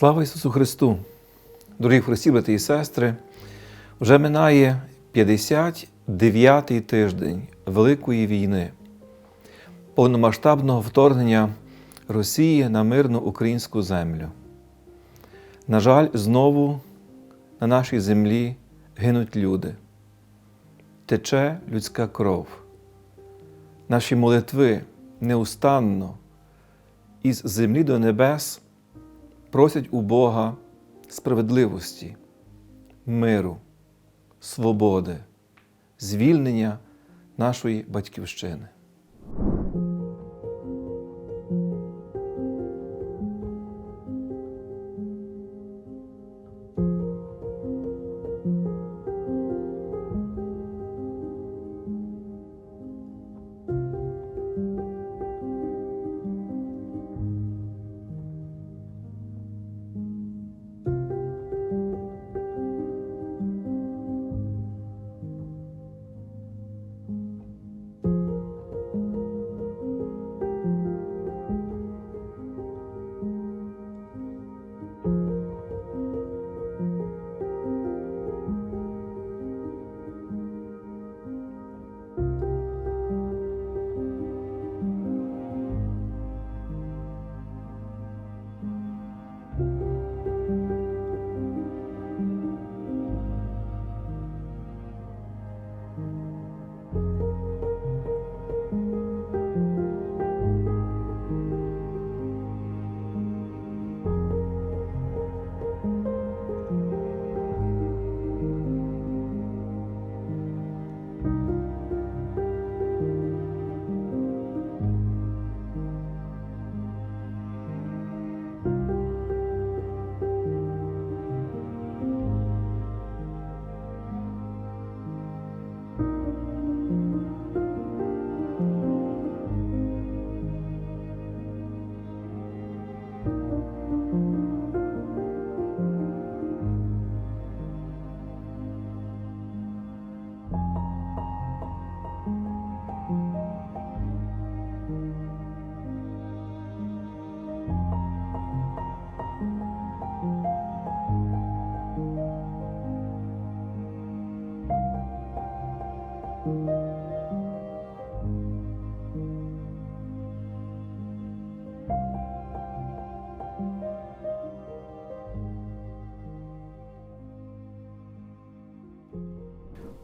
Слава Ісусу Христу! Дорогі Христі, брати і сестри, вже минає 59-й тиждень Великої війни, повномасштабного вторгнення Росії на мирну українську землю. На жаль, знову на нашій землі гинуть люди, тече людська кров. Наші молитви неустанно із землі до небес просять у Бога справедливості, миру, свободи, звільнення нашої батьківщини.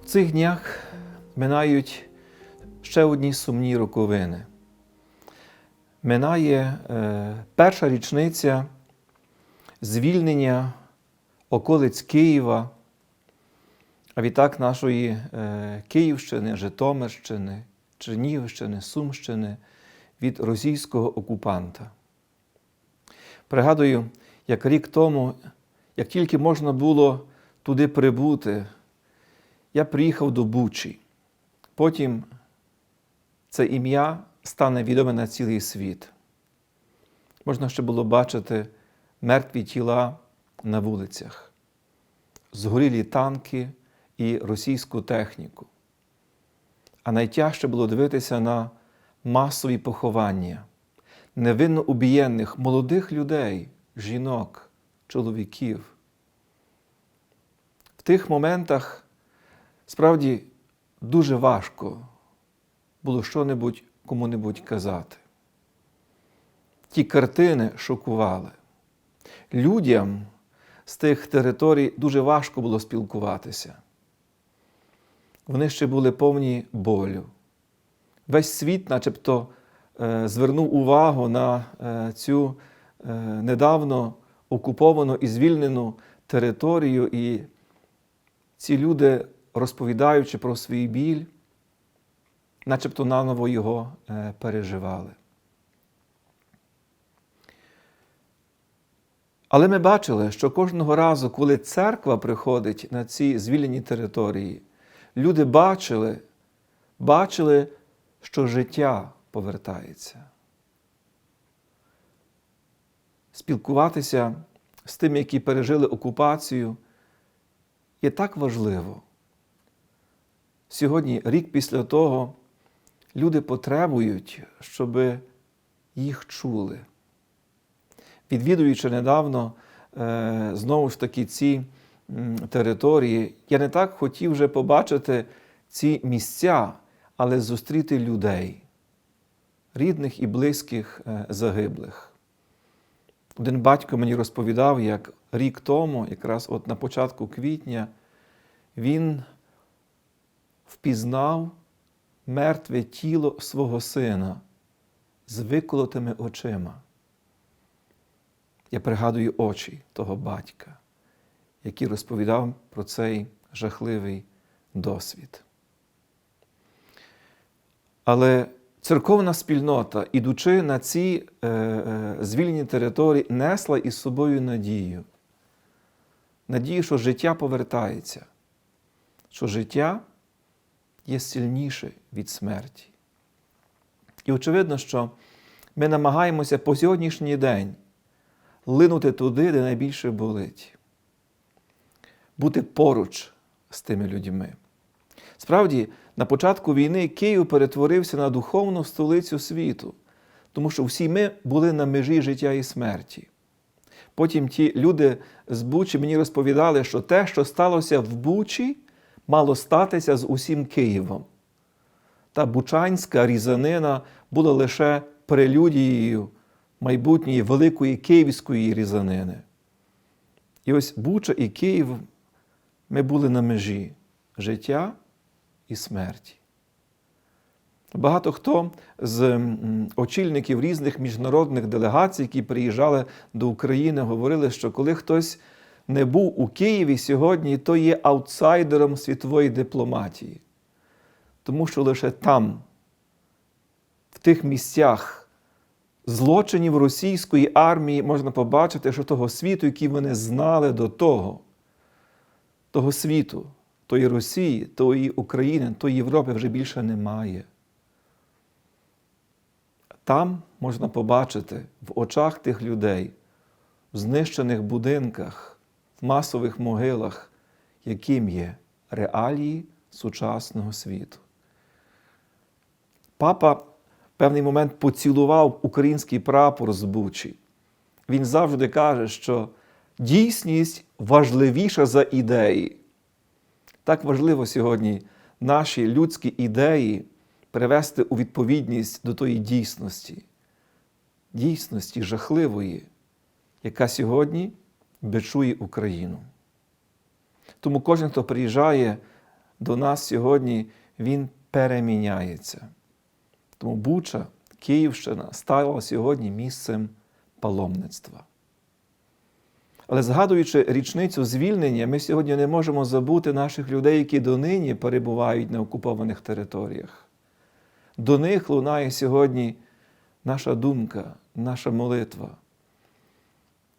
В цих днях минають ще одні сумні роковини. Минає е, перша річниця звільнення околиць Києва, а відтак нашої е, Київщини, Житомирщини, Чернігівщини, Сумщини від російського окупанта. Пригадую, як рік тому, як тільки можна було туди прибути, я приїхав до Бучі. Потім це ім'я стане відоме на цілий світ. Можна ще було бачити мертві тіла на вулицях, згорілі танки і російську техніку. А найтяжче було дивитися на масові поховання невинно убієнних молодих людей, жінок, чоловіків. В тих моментах Справді дуже важко було що-небудь кому-небудь казати. Ті картини шокували. Людям з тих територій дуже важко було спілкуватися. Вони ще були повні болю. Весь світ, начебто, е, звернув увагу на е, цю е, недавно окуповану і звільнену територію, і ці люди розповідаючи про свій біль, начебто наново його е, переживали. Але ми бачили, що кожного разу, коли церква приходить на ці звільнені території, люди бачили, бачили, що життя повертається. Спілкуватися з тими, які пережили окупацію, є так важливо. Сьогодні, рік після того, люди потребують, щоб їх чули. Відвідуючи недавно е, знову ж таки ці території, я не так хотів вже побачити ці місця, але зустріти людей, рідних і близьких е, загиблих. Один батько мені розповідав, як рік тому, якраз от на початку квітня, він впізнав мертве тіло свого сина з виколотими очима. Я пригадую очі того батька, який розповідав про цей жахливий досвід. Але церковна спільнота, ідучи на ці е, е, звільнені території, несла із собою надію. Надію, що життя повертається, що життя є сильніше від смерті. І очевидно, що ми намагаємося по сьогоднішній день линути туди, де найбільше болить, бути поруч з тими людьми. Справді, на початку війни Київ перетворився на духовну столицю світу, тому що всі ми були на межі життя і смерті. Потім ті люди з Бучі мені розповідали, що те, що сталося в Бучі, мало статися з усім Києвом. Та бучанська різанина була лише прелюдією майбутньої великої київської різанини. І ось Буча і Київ ми були на межі життя і смерті. Багато хто з очільників різних міжнародних делегацій, які приїжджали до України, говорили, що коли хтось не був у Києві сьогодні, то є аутсайдером світової дипломатії. Тому що лише там, в тих місцях злочинів російської армії, можна побачити, що того світу, який вони знали до того, того світу, тої Росії, тої України, тої Європи вже більше немає. Там можна побачити в очах тих людей, в знищених будинках, масових могилах, яким є реалії сучасного світу. Папа в певний момент поцілував український прапор з Бучі. Він завжди каже, що дійсність важливіша за ідеї. Так важливо сьогодні наші людські ідеї привести у відповідність до тої дійсності, дійсності жахливої, яка сьогодні бичує Україну. Тому кожен, хто приїжджає до нас сьогодні, він переміняється. Тому Буча, Київщина стала сьогодні місцем паломництва. Але згадуючи річницю звільнення, ми сьогодні не можемо забути наших людей, які донині перебувають на окупованих територіях. До них лунає сьогодні наша думка, наша молитва.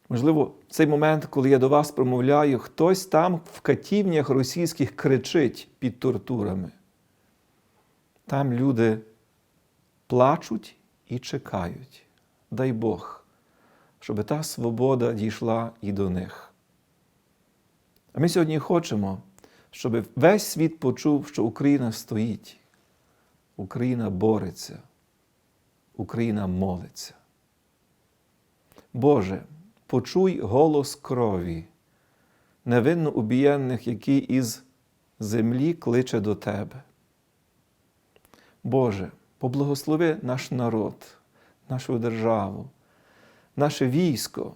Можливо, цей момент, коли я до вас промовляю, хтось там в катівнях російських кричить під тортурами. Там люди плачуть і чекають. Дай Бог, щоб та свобода дійшла і до них. А ми сьогодні хочемо, щоб весь світ почув, що Україна стоїть, Україна бореться, Україна молиться. Боже, почуй голос крові, невинно убієнних, який із землі кличе до Тебе. Боже, поблагослови наш народ, нашу державу, наше військо,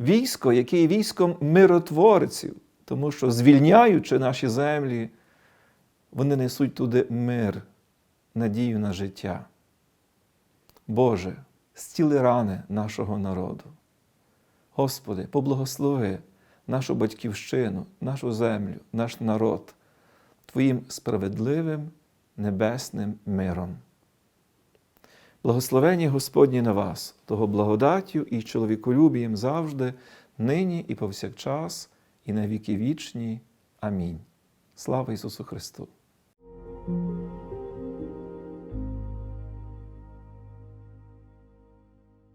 військо, яке є військом миротворців, тому що, звільняючи наші землі, вони несуть туди мир, надію на життя. Боже, зціли рани нашого народу. Господи, поблагослови нашу батьківщину, нашу землю, наш народ Твоїм справедливим небесним миром. Благословені Господні на вас, того благодаттю і чоловіколюбієм завжди, нині і повсякчас, і на віки вічні. Амінь. Слава Ісусу Христу!